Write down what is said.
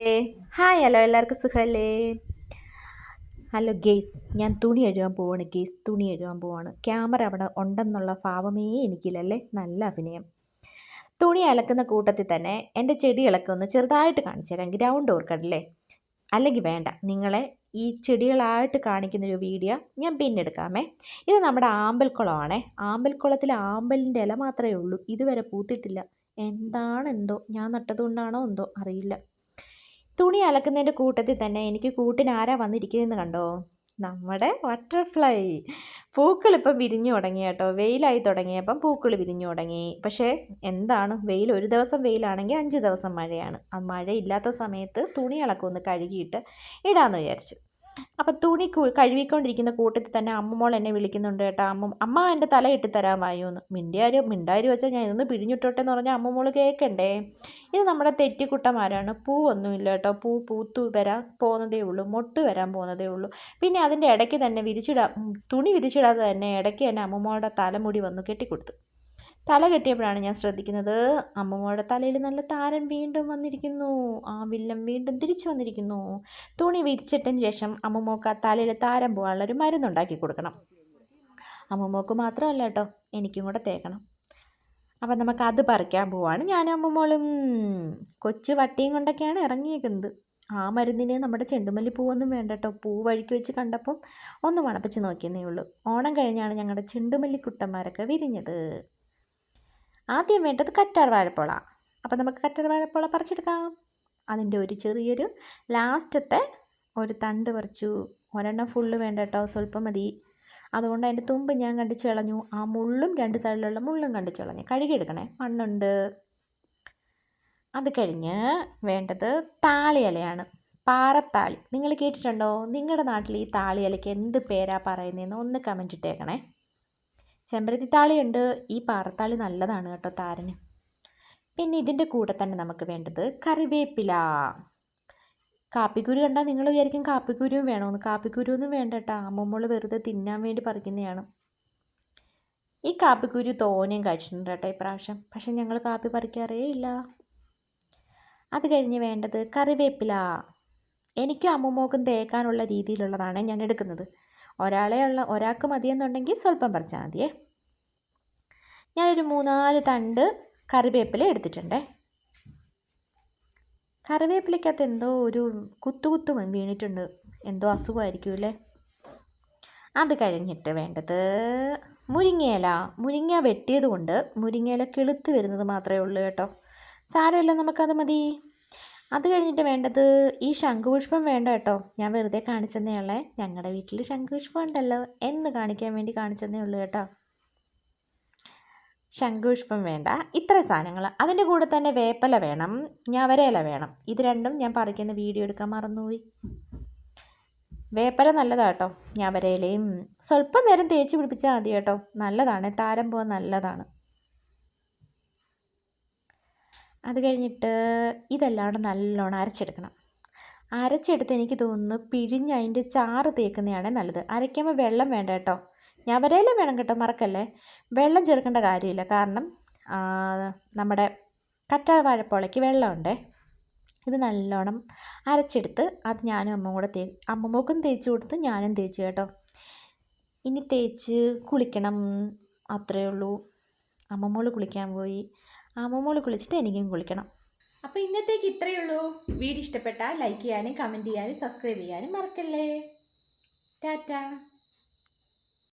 Hi hello എല്ലാവർക്കും സുഖമല്ലേ? Hello guys ഞാൻ തുണി എഴുതാൻ പോവാണ് ഗെയ്സ് തുണി എഴുതാൻ പോവാണ്. ക്യാമറ അവിടെ ഉണ്ടെന്നുള്ള ഭാവമേ എനിക്കില്ലല്ലേ? നല്ല അഭിനയം. തുണി അലക്കുന്ന കൂട്ടത്തിൽ തന്നെ എന്റെ ചെടികളൊക്കെ ഒന്ന് ചെറുതായിട്ട് കാണിച്ചു തരാം. ഗ്രൗണ്ട് ഓർക്കടല്ലേ? അല്ലെങ്കിൽ വേണ്ട. നിങ്ങളെ ഈ ചെടികളായിട്ട് കാണിക്കുന്ന ഒരു വീഡിയോ ഞാൻ പിന്നെടുക്കാമേ ഇത് നമ്മുടെ ആമ്പൽക്കുളമാണേ. ആമ്പൽക്കുളത്തിൽ ആമ്പലിന്റെ ഇല മാത്രമേ ഉള്ളൂ. ഇതുവരെ പൂത്തിട്ടില്ല. എന്താണെന്തോ? ഞാൻ നട്ടതുകൊണ്ടാണോ എന്തോ? അറിയില്ല. തുണി അലക്കുന്നതിന്റെ കൂട്ടത്തിൽ തന്നെ എനിക്ക് കൂട്ടിന് ആരാ വന്നിരിക്കുന്നതെന്ന് കണ്ടോ? നമ്മുടെ ബട്ടർഫ്ലൈ പൂക്കൾ ഇപ്പം വിരിഞ്ഞു തുടങ്ങി കേട്ടോ. വെയിലായി തുടങ്ങിയപ്പം പൂക്കൾ വിരിഞ്ഞു തുടങ്ങി. പക്ഷേ എന്താണ്? വെയിൽ ഒരു ദിവസം വെയിലാണെങ്കിൽ അഞ്ച് ദിവസം മഴയാണ്. ആ മഴയില്ലാത്ത സമയത്ത് തുണി അളക്കൊന്ന് കഴുകിയിട്ട് ഇടാമെന്ന് വിചാരിച്ചു. അപ്പം തുണി കഴുകിക്കൊണ്ടിരിക്കുന്ന കൂട്ടത്തിൽ തന്നെ അമ്മമോൾ എന്നെ വിളിക്കുന്നുണ്ട് കേട്ടോ. അമ്മ അമ്മ എന്റെ തല ഇട്ട് തരാമായോ എന്ന് മിണ്ടിയാര് മിണ്ടാരി വെച്ചാൽ ഞാൻ ഇതൊന്ന് പിഴിഞ്ഞിട്ടോട്ടെ എന്ന് പറഞ്ഞാൽ അമ്മമോൾ കേൾക്കണ്ടേ ഇത് നമ്മുടെ തെറ്റിക്കുട്ടന്മാരാണ് പൂവൊന്നുമില്ല കേട്ടോ. പൂ പൂത്തു വരാൻ പോകുന്നതേ ഉള്ളൂ. മൊട്ട് വരാൻ പോകുന്നതേ ഉള്ളൂ. പിന്നെ അതിന്റെ ഇടയ്ക്ക് തന്നെ വിരിച്ചിടാ തുണി വിരിച്ചിടാതെ തന്നെ ഇടയ്ക്ക് തന്നെ അമ്മമ്മോളുടെ തലമുടി വന്ന് കെട്ടിക്കൊടുത്തു. തല കെട്ടിയപ്പോഴാണ് ഞാൻ ശ്രദ്ധിക്കുന്നത്. അമ്മമ്മയുടെ തലയിൽ നല്ല താരൻ വീണ്ടും വന്നിരിക്കുന്നു. ആ വില്ലം വീണ്ടും തിരിച്ചു വന്നിരിക്കുന്നു. തുണി വിരിച്ചിട്ടതിന് ശേഷം അമ്മമ്മക്ക് ആ തലയിൽ താരം പോകാനുള്ള ഒരു മരുന്നുണ്ടാക്കി കൊടുക്കണം. അമ്മമ്മക്ക് മാത്രമല്ല കേട്ടോ എനിക്കും കൂടെ തേക്കണം. അപ്പം നമുക്ക് അത് പറിക്കാൻ പോവാണ് ഞാനും അമ്മമ്മോളും. കൊച്ചു വട്ടിയും കൊണ്ടൊക്കെയാണ് ഇറങ്ങിയേക്കുന്നത്. ആ മരുന്നിന് നമ്മുടെ ചെണ്ടുമല്ലി പൂവൊന്നും വേണ്ട കേട്ടോ. പൂ വഴിക്ക് വെച്ച് കണ്ടപ്പം ഒന്ന് മണപ്പിച്ച് നോക്കിയെന്നേ ഉള്ളൂ. ഓണം കഴിഞ്ഞാണ് ഞങ്ങളുടെ ചെണ്ടുമല്ലി കുട്ടന്മാരൊക്കെ വിരിഞ്ഞത്. ആദ്യം വേണ്ടത് കറ്റാർ വാഴപ്പോള. അപ്പോൾ നമുക്ക് കറ്റാർ വാഴപ്പോള പറിച്ചെടുക്കാം. അതിന്റെ ഒരു ചെറിയൊരു ലാസ്റ്റത്തെ ഒരു തണ്ട് പറിച്ചു. ഒരെണ്ണം ഫുള്ള് വേണ്ട കേട്ടോ സ്വല്പം മതി. അതുകൊണ്ട് അതിന്റെ തുമ്പ് ഞാൻ കണ്ടിച്ച് കളഞ്ഞു. ആ മുള്ളും രണ്ട് സൈഡിലുള്ള മുള്ളും കണ്ടിച്ച് കളഞ്ഞു. കഴുകിയെടുക്കണേ. മണ്ണുണ്ട്. അത് കഴിഞ്ഞ് വേണ്ടത് താളിയിലയാണ്. പാറത്താളി. നിങ്ങൾ കേട്ടിട്ടുണ്ടോ? നിങ്ങളുടെ നാട്ടിൽ ഈ താളിയിലയ്ക്ക് എന്ത് പേരാ പറയുന്നതെന്ന് ഒന്ന് കമന്റ് ഇട്ടേക്കണേ. ചെമ്പരത്തിത്താളിയുണ്ട്. ഈ പാറത്താളി നല്ലതാണ് കേട്ടോ താരന്. പിന്നെ ഇതിന്റെ കൂടെ തന്നെ നമുക്ക് വേണ്ടത് കറിവേപ്പില. കാപ്പിക്കുരു കണ്ടാൽ നിങ്ങൾ വിചാരിക്കും കാപ്പിക്കുരുവും വേണമെന്ന് കാപ്പിക്കുരു ഒന്നും വേണ്ട കേട്ടോ അമ്മമ്മൾ വെറുതെ തിന്നാൻ വേണ്ടി പറിക്കുന്നതാണ്. ഈ കാപ്പിക്കുരു തോനെയും കഴിച്ചിട്ടുണ്ട് കേട്ടോ ഇപ്രാവശ്യം. പക്ഷെ ഞങ്ങൾ കാപ്പി പറിക്കാറേ ഇല്ല. അത് കഴിഞ്ഞ് വേണ്ടത് കറിവേപ്പില. എനിക്കും അമ്മമ്മോക്കും തേക്കാനുള്ള രീതിയിലുള്ളതാണ് ഞാൻ എടുക്കുന്നത്. ഒരാളെ ഉള്ള ഒരാൾക്ക് മതിയെന്നുണ്ടെങ്കിൽ സ്വല്പം പറിച്ചാൽ മതിയേ. ഞാനൊരു മൂന്നാൽ തണ്ട് കറിവേപ്പില എടുത്തിട്ടുണ്ടേ. കറിവേപ്പിലയ്ക്കകത്ത് എന്തോ ഒരു കുത്തു കുത്തു വീണിട്ടുണ്ട്. എന്തോ അസുഖമായിരിക്കും അല്ലേ? അത് കഴിഞ്ഞിട്ട് വേണ്ടത് മുരിങ്ങയില. മുരിങ്ങ വെട്ടിയത് കൊണ്ട് മുരിങ്ങയില കിളുത്ത് വരുന്നത് മാത്രമേ ഉള്ളൂ കേട്ടോ. സാരമില്ല നമുക്കത് മതി. അത് കഴിഞ്ഞിട്ട് വേണ്ടത് ഈ ശംഖുപുഷ്പം വേണ്ട കേട്ടോ. ഞാൻ വെറുതെ കാണിച്ചെന്നേ ഉള്ളേ. ഞങ്ങളുടെ വീട്ടിൽ ശംഖുപുഷ്പം ഉണ്ടല്ലോ എന്ന് കാണിക്കാൻ വേണ്ടി കാണിച്ചെന്നേ ഉള്ളൂ കേട്ടോ. ശംഖുപുഷ്പം വേണ്ട. ഇത്ര സാധനങ്ങൾ അതിന്റെ കൂടെ തന്നെ വേപ്പല വേണം ഞവരയില വേണം. ഇത് രണ്ടും ഞാൻ പറിക്കുന്ന വീഡിയോ എടുക്കാൻ മറന്നുപോയി. വേപ്പല നല്ലതാണ് കേട്ടോ. ഞവരയിലയും സ്വല്പം നേരം തേച്ച് പിടിപ്പിച്ചാൽ മതി കേട്ടോ. നല്ലതാണ്. താരം പോകാൻ നല്ലതാണ്. അത് കഴിഞ്ഞിട്ട് ഇതെല്ലാം കൂടെ നല്ലോണം അരച്ചെടുക്കണം. അരച്ചെടുത്ത് എനിക്ക് തോന്നുന്നു പിഴിഞ്ഞ് അതിന്റെ ചാറ് തേക്കുന്നതാണ് നല്ലത്. അരയ്ക്കുമ്പോൾ വെള്ളം വേണ്ട കേട്ടോ. ഞാൻ ഞവരയിലും വേണം കേട്ടോ മറക്കല്ലേ? വെള്ളം ചേർക്കേണ്ട കാര്യമില്ല. കാരണം നമ്മുടെ കറ്റാർ വാഴപ്പോളയ്ക്ക് വെള്ളമുണ്ടേ. ഇത് നല്ലോണം അരച്ചെടുത്ത് അത് ഞാനും അമ്മ കൂടെ തേ അമ്മമ്മക്കും തേച്ച് കൊടുത്ത് ഞാനും തേച്ച് കേട്ടോ. ഇനി തേച്ച് കുളിക്കണം. അത്രയേ ഉള്ളൂ. അമ്മമ്മോൾ കുളിക്കാൻ പോയി. അമ്മമ്മോൾ കുളിച്ചിട്ട് എനിക്കും കുളിക്കണം. അപ്പോൾ ഇന്നത്തേക്ക് ഇത്രയേ ഉള്ളൂ. വീഡിയോ ഇഷ്ടപ്പെട്ടാൽ ലൈക്ക് ചെയ്യാനും കമന്റ് ചെയ്യാനും സബ്സ്ക്രൈബ് ചെയ്യാനും മറക്കല്ലേ. ടാറ്റ.